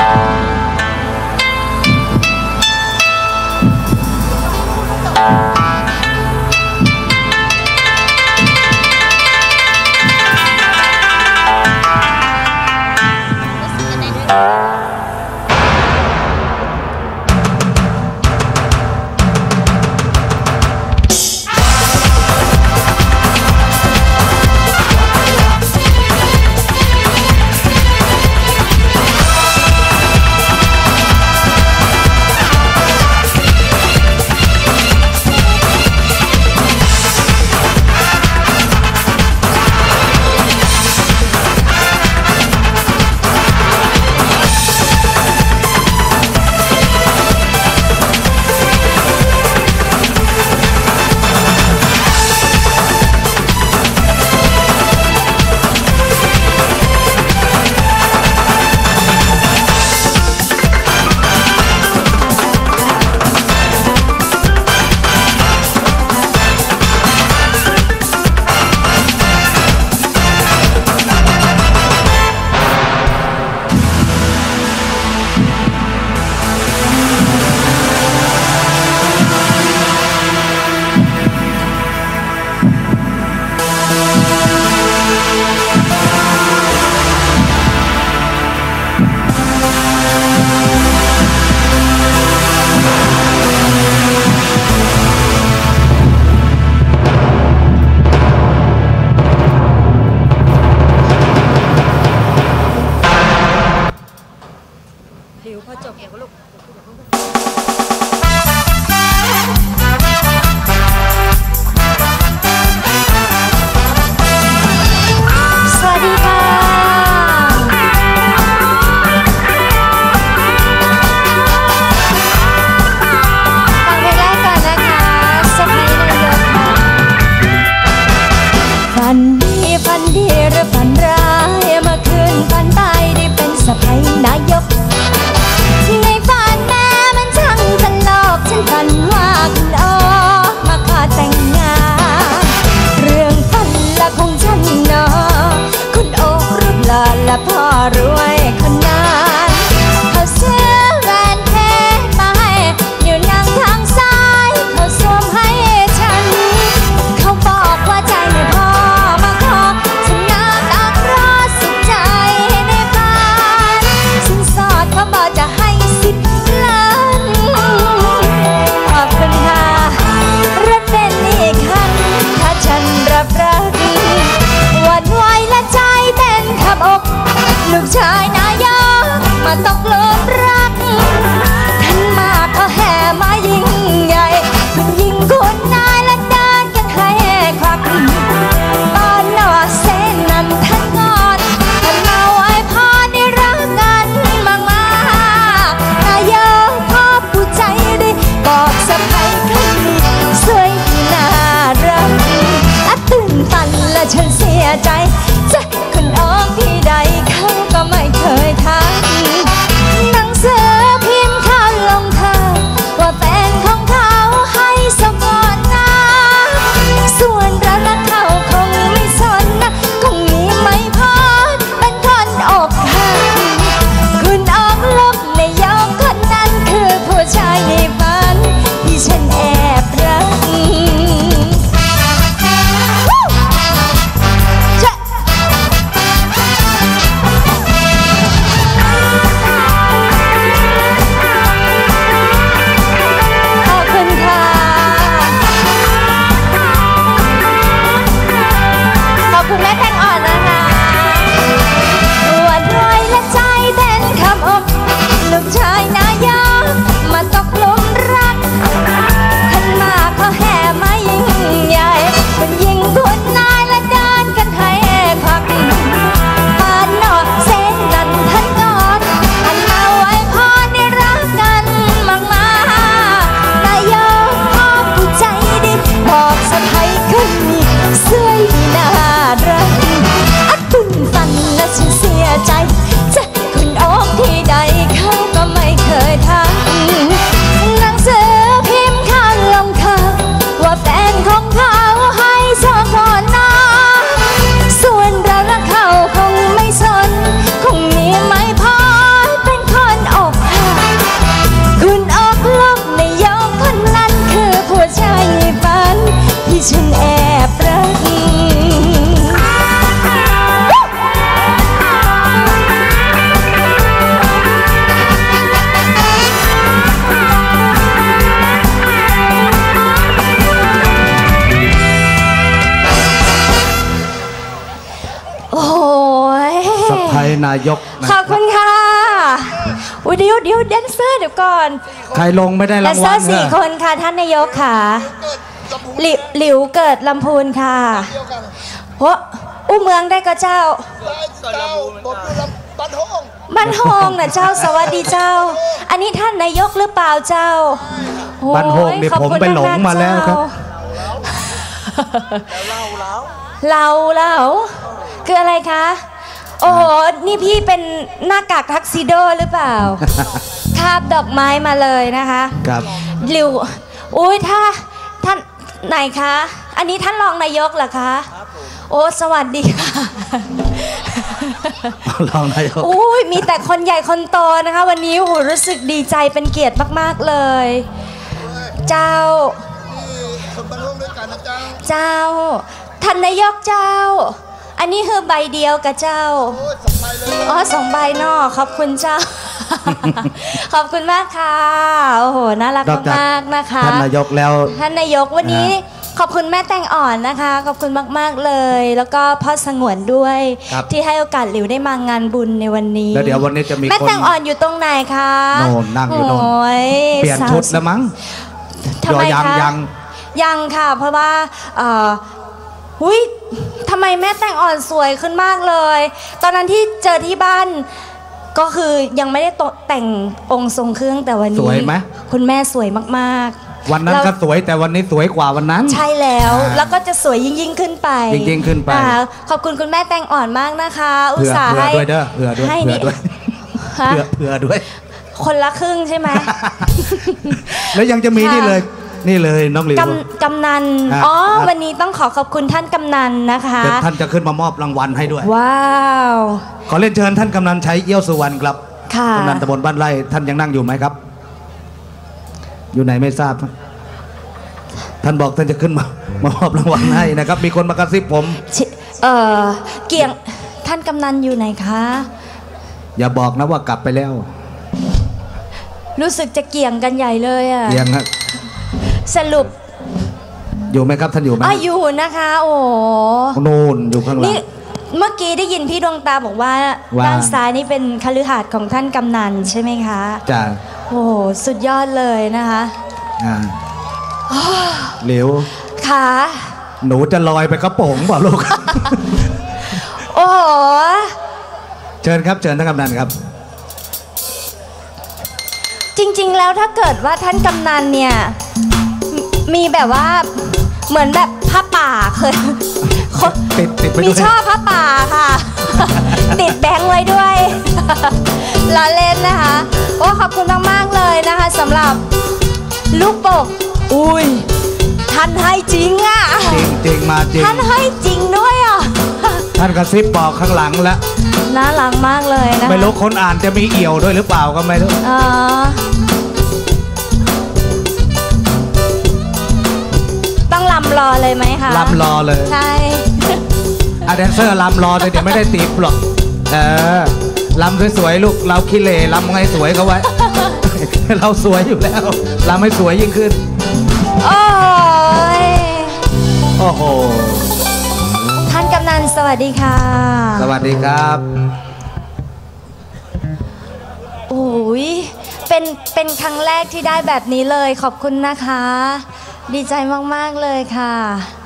Bye. ผิวพอจบเกี่ยก็ลูก ลูกชายนายกมาตกลงรักายกนะขอบคุณค่ะอุ๊ยเดี๋ยวเดี๋ยวแดนเซอร์เดี๋ยวก่อนใครลงไม่ได้แดรานงเซอวัลร์สี่เนอะคนค่ะท่านนายกค่ะหลิหลิวเกิดลำพูนค่ะโอ้อู้เมืองได้ก็เจ้า เจ้าผมอยู่ลำปันห้องบ้านโฮงนะเจ้าสวัสดีเจ้า อันนี้ท่านนายกหรือเปล่าเจ้าโอ้ยบ้านโฮงนี่ขอบผมคุณไปหลงกๆมาแล้วครับ เจ้าเราเราคืออะไรคะ โอ้โห นี่พี่เป็นหน้ากากทักซิโดหรือเปล่า คาบดอกไม้มาเลยนะคะครับหลิวอุ้ยถ้าท่านไหนคะ อันนี้ท่านรองนายกเหรอคะโอ้สวัสดีค่ะรองนายกอุ้ยมีแต่คนใหญ่คนโตนะคะ วันนี้โอ้โหรู้สึกดีใจเป็นเกียรติมาก ๆ เลย เจ้านี่คนปันห้องด้วยกันนะเจ้าเจ้าท่านนายกเจ้า อันนี้คือใบเดียวกับเจ้าโอ้ยสบายเลยอ๋อสองใบเนอะขอบคุณเจ้า ขอบคุณมากค่ะ โอ้โห น่ารักนอกจากมากๆนะคะ ท่านนายกแล้ว ท่านนายกวันนี้ขอบคุณแม่แตงอ่อนนะคะ ขอบคุณมาก ๆ เลย แล้วก็พ่อสงวนด้วยครับที่ให้โอกาสหลิวได้มางานบุญในวันนี้แล้วเดี๋ยววันนี้จะมีแม่คนแตงอ่อนอยู่ตรงไหนคะโน่นนั่งอยู่โน่นโอ้ยเปลี่ยนชุดแล้วมั้งทำไมยังคะยังยังค่ะ เพราะว่าเอ่อหุย ทำไมแม่แต่งอ่อนสวยขึ้นมากเลย ตอนนั้นที่เจอที่บ้านก็คือยังไม่ได้ตกแต่งองค์ทรงเครื่องแต่วันนี้สวยไหมคุณแม่สวยมากวันนั้นแล้วก็สวยแต่วันนี้สวยกว่าวันนั้นๆใช่แล้วอ่าแล้วก็จะสวยยิ่งยิ่งๆขึ้นไป ยิ่งๆขึ้นไปอ่าขอบคุณคุณแม่แต่งอ่อนมากนะคะ อุตเผื่อส่าห์เผื่อให้ด้วยเด้อเผื่อด้วยให้เผื่อนี่ด้วยฮะเผื่อเผื่อด้วย คนละครึ่งใช่ไหมแล้วยังจะมีค่ะนี่เลย นี่เลยน้องหลิว กำกำนันอะอ๋อครับวันนี้ต้องขอขอบคุณท่านกำนันนะคะ เดี๋ยวท่านจะขึ้นมามอบรางวัลให้ด้วย ว้าว ขอเล่นเชิญท่านกำนันใช้เอี้ยวสุวรรณครับค่ะ กำนันตำบลบ้านไร่ท่านยังนั่งอยู่ไหมครับ อยู่ไหนไม่ทราบ ท่านบอกท่านจะขึ้นมามามอบรางวัลให้นะครับ มีคนมากระซิบผม ชิเอ่อเกี่ยง ท่านกำนันอยู่ไหนคะ อย่าบอกนะว่ากลับไปแล้วรู้สึกจะเกี่ยงกันใหญ่เลยอะเพียงครับ สรุปอยู่ไหมครับท่านอยู่ไหมอะอยู่นะคะ โอ้โหนู่นอยู่ข้างหลังนี่เมื่อกี้ได้ยินพี่ดวงตาบอกว่าว่า ด้านซ้ายนี่เป็นคฤหาสน์ของท่านกำนันใช่ไหมคะจ้าโอ้โหสุดยอดเลยนะคะอ่าหลิวค่ะหนูจะลอยไปกระโปรงเปล่าลูก โอ้โหเชิญครับเชิญท่านกำนันครับ จริง ๆ แล้วถ้าเกิดว่าท่านกำนันเนี่ย มมีแบบว่าเหมือนแบบผ้าป่าเคยติดติดไปมีด้วยช่อผ้าป่าค่ะ ติดแบงค์ไว้ด้วยล้อเล่นนะคะ โอ้ขอบคุณมาก ๆ เลยนะคะสำหรับลูกโป่งอุ้ยท่านให้จริงอะจริงจริงมาจริงท่านให้จริงด้วยอะท่านกระซิบบอกข้างหลังแล้วน่ารักมากเลยนะคะไม่รู้คนอ่านจะมีเอี่ยวด้วยหรือเปล่าก็ไม่รู้เอ่อ เลยไหมคะลำรอเลย ใช่อะแดนเซอร์ลำรอเลยเดี๋ยวไม่ได้ตีบหรอก เออลำสวยๆลูก เราขี้เหร่ลำไงสวยเขาไว้ เราสวยอยู่แล้วลำให้สวยยิ่งขึ้น โอ้ยโอ้โห ท่านกำนันสวัสดีค่ะ สวัสดีครับ โอ้ยเป็นเป็นครั้งแรกที่ได้แบบนี้เลยขอบคุณนะคะ ดีใจมาก ๆ เลยค่ะ